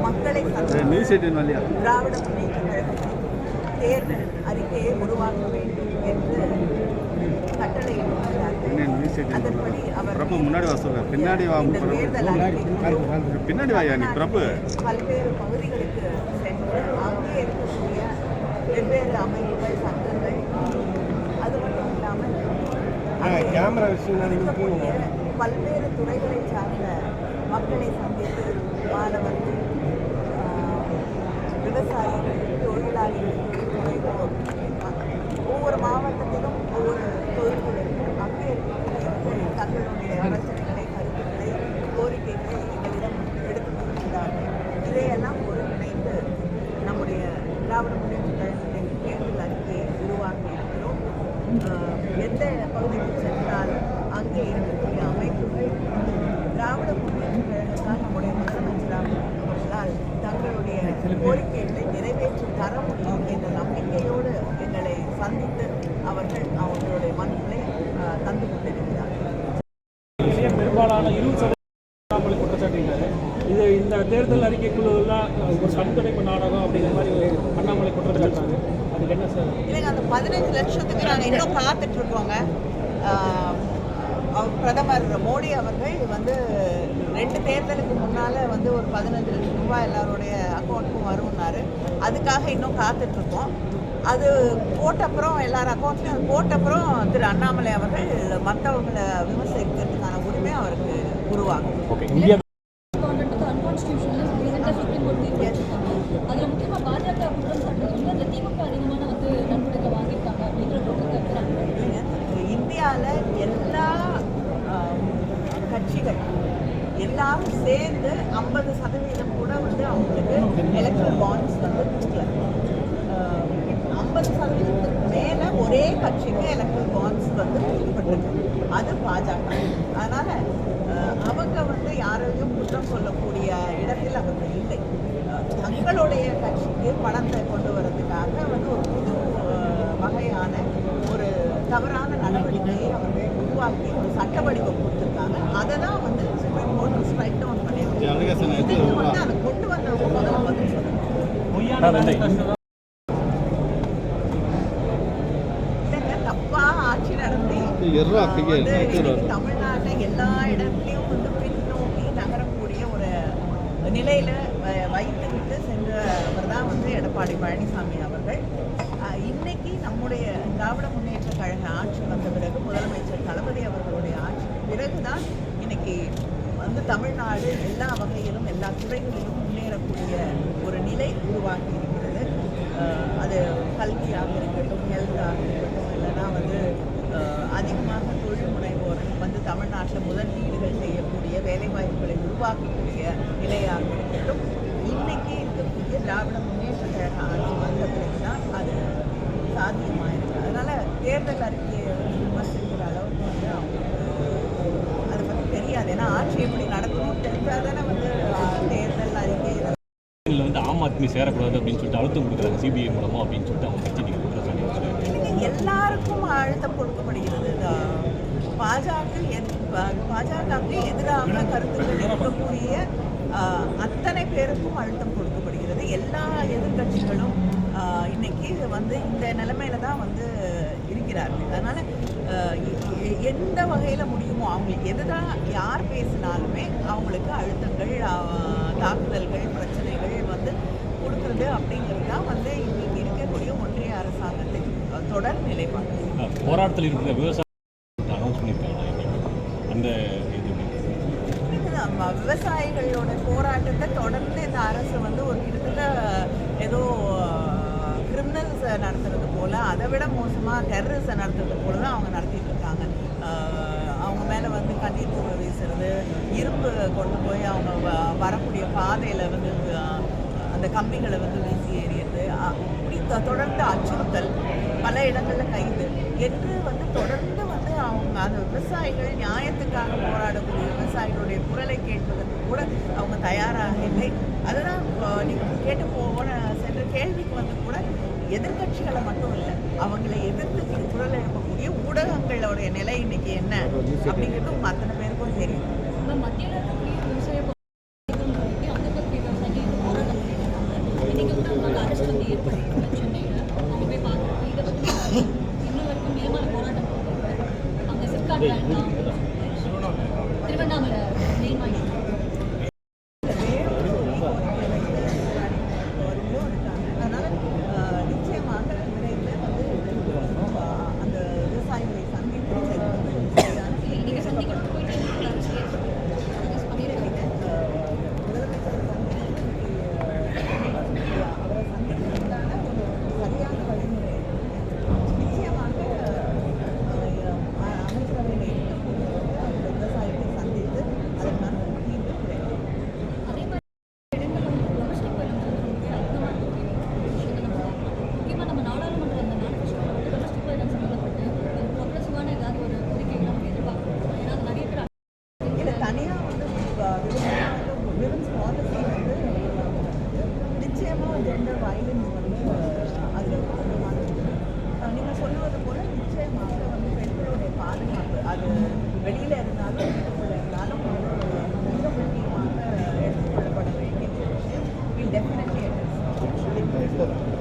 மக்களை திராவிட தேர்தல் அறிக்கையை உருவாக்க வேண்டும் என்று அதன்படி அவர் பிரபு முன்னாடி வா சொல்ல பின்னாடி வா பின்னாடி வாயா நீ பிரபு பல்வேறு பகுதிகளுக்கு சென்று அங்கே இருக்கக்கூடிய வெவ்வேறு அமைப்புகள் சங்கங்கள் அது மட்டும் இல்லாமல் அங்கே கேமரா விஷயம் பல்வேறு துறைகளை சார்ந்த மக்களை சந்தித்து மாணவர்கள் விவசாயிகள் தொழிலாளிகள் ஒவ்வொரு மாவட்டத்திலும் ஒவ்வொரு தொழில் இருக்கு அங்கே இருக்கக்கூடியவர்கள் தங்களுடைய பிரச்சனைகளை கருத்துக்களை கோரிக்கைகளை எங்களிடம் எடுத்துக் கொண்டிருக்கிறார்கள் இதையெல்லாம் ஒருங்கிணைந்து நம்முடைய திராவிட முன்னேற்ற கழகத்தின் தேர்தல் அறிக்கையை உருவாக்கி இருக்கிறோம் ஆஹ், எந்த பகுதிக்கு சென்றாலும் அங்கே இருக்கக்கூடிய அமைப்புகள் திராவிட முன்னேற்ற கழகத்தால் நம்முடைய முதலமைச்சராக அவர்களால் தங்களுடைய கோரிக்கைகளை நிறைவேற்றி தர முடியும் என்ற நம்பிக்கையோடு எங்களை சந்தித்து அவர்கள் அவர்களுடைய மனுக்களை ஆஹ், தந்து கொண்டிருக்கிறார்கள் விஷயம் பெரும்பாலான இருபது சதவீதம் குற்றச்சாட்டுகிறாரு. இது இந்த தேர்தல் அறிக்கைக்குள்ளெல்லாம் ஒரு கண்துடைப்பு நாடகம் அப்படிங்கிற மாதிரி அண்ணாமலை குற்றச்சாட்டாங்க அதுக்கு என்ன சார்? இல்லைங்க அந்த பதினஞ்சு லட்சத்துக்கு நாங்கள் இன்னும் காத்துட்டு இருக்கோங்க அவர் பிரதமர் மோடி அவர்கள் வந்து ரெண்டு தேர்தலுக்கு முன்னால் வந்து ஒரு பதினஞ்சு லட்சம் ரூபாய் எல்லாருடைய அக்கௌண்ட்டுக்கும் வரும்னாரு. அதுக்காக இன்னும் காத்துட்டு இருக்கோம் அது போட்டப்புறம் எல்லார் அக்கௌண்ட்லையும் அது போட்டப்புறம் திரு அண்ணாமலை அவர்கள் மற்றவங்களை விமர்சிக்கிறதுக்கான உரிமை அவருக்கு உருவாகும். ஓகே இந்தியா இந்தியாவில் எல்லா கட்சிகள் எல்லாரும் சேர்ந்து ஐம்பது சதவீதம் கூட வந்து அவங்களுக்கு எலக்ட்ரல் பாண்ட்ஸ் வந்து கொடுக்கல. ஐம்பது சதவீதத்துக்கு மேலே ஒரே கட்சிக்கு எலக்ட்ரல் பாண்ட்ஸ் வந்து கொடுக்கப்பட்டிருக்கு. அது பாஜக. அதனால் அவங்க வந்து யாரையும் குற்றம் சொல்லக்கூடிய இடத்தில் அவங்க இல்லை. தங்களுடைய கட்சிக்கு பணத்தை கொண்டு வரதுக்காக வந்து ஒரு புது வகையான ஒரு தவறான நடவடிக்கையை அவர்கள் உருவாக்கி ஒரு சட்ட வடிவம் கொடுத்துருக்காங்க. அதை தான் வந்து சுப்ரீம் கோர்ட் ஸ்ட்ரைக் டவுன் பண்ணியிருக்காங்க. இதுக்கு வந்து அதை கொண்டு வந்தவங்க முதல்ல பதில் சொல்லணும் எர்ரா, ஆஹ், கையை வந்து எடுத்துட்டு இன்னைக்கு வரும். தமிழ்நாட்டை எல்லா இடத்துலையும் வந்து பின்னோக்கி நகரக்கூடிய ஒரு நிலையில வ- வைத்துவிட்டு சென்றவர் தான் வந்து எடப்பாடி பழனிசாமி அவர்கள். இன்னைக்கு நம்முடைய திராவிட முன்னேற்ற கழக ஆட்சி வந்த பிறகு முதலமைச்சர் தளபதி அவர்களுடைய ஆட்சி பிறகுதான் இன்னைக்கு வந்து தமிழ்நாடு எல்லா வகையிலும் எல்லா துறைகளிலும் முன்னேறக்கூடிய ஒரு நிலை உருவாகி இருக்கிறது. அது கல்வியாக இருக்கட்டும் ஹெல்த்தாக உருவாக்கக்கூடிய நிலையாக இருக்கட்டும். இன்னைக்கு இருக்கக்கூடிய திராவிட முன்னேற்ற கழக ஆட்சி வந்த பிறகுதான் அது சாத்தியமாயிருக்கு. அதனால தேர்தல் அறிக்கையை விமர்சிக்கிற அளவுக்கு வந்து அவங்களுக்கு அதை பற்றி தெரியாது. ஏன்னா ஆட்சி எப்படி நடக்கணும்னு தெரிஞ்சால் தானே வந்து தேர்தல் அறிக்கை இதில் வந்து ஆம் ஆத்மி சேரக்கூடாது அப்படின்னு சொல்லிட்டு அழுத்தம் கொடுக்குறாங்க சிபிஐ மூலமா அப்படின்னு சொல்லிட்டு அவங்க கட்சி நீங்கள் எல்லாருக்கும் அழுத்தம் கொடுக்கப்படுகிறது. பாஜக எது பாஜகவுக்கு எதிராக கருத்துக்கள் இருக்கக்கூடிய அத்தனை பேருக்கும் அழுத்தம் கொடுக்கப்படுகிறது. எல்லா எதிர்க்கட்சிகளும் இன்னைக்கு வந்து இந்த நிலைமையில தான் வந்து இருக்கிறார்கள். அதனால எந்த வகையில் முடியுமோ அவங்களுக்கு எதுதான் யார் பேசினாலுமே அவங்களுக்கு அழுத்தங்கள் தாக்குதல்கள் பிரச்சனைகள் வந்து கொடுக்குறது அப்படிங்கிறது தான் வந்து இன்னைக்கு இருக்கக்கூடிய ஒன்றிய அரசாங்கத்தின் தொடர் நிலைப்பாடு. போராட்டத்தில் இருக்கிற விவசாய அந்த இது விவசாயிகளோட போராட்டத்தை தொடர்ந்து இந்த அரசு வந்து ஒரு கிட்டத்தட்ட ஏதோ கிரிமினல்ஸ் நடத்துறது போல அதை விட மோசமாக டெரரிஸை நடத்துறது போல தான் அவங்க நடத்திட்டு இருக்காங்க. அவங்க மேலே வந்து கண்ணீர் தூள் வீசுறது இரும்பு கொண்டு போய் அவங்க வ- வரக்கூடிய பாதையில் வந்து அந்த கம்பிகளை வந்து வீசி எறியறது இப்படி தொடர்ந்து அச்சுறுத்தல் பல இடங்களில் கைது. என்று வந்து தொடர்ந்து அவங்க அந்த விவசாயிகள் நியாயத்துக்காக போராடக்கூடிய விவசாயிகளுடைய குரலை கேட்பதற்கு கூட அவங்க தயாராக இல்லை. அதுதான் நீங்கள் கேட்டு போன சென்ற கேள்விக்கு வந்து கூட எதிர்க்கட்சிகளை மட்டும் இல்லை அவங்களை எதிர்த்து குரல் எழுப்பக்கூடிய ஊடகங்களுடைய நிலை இன்னைக்கு என்ன அப்படிங்கிறது அத்தனை பேருக்கும் தெரியும். விவசாய Спасибо.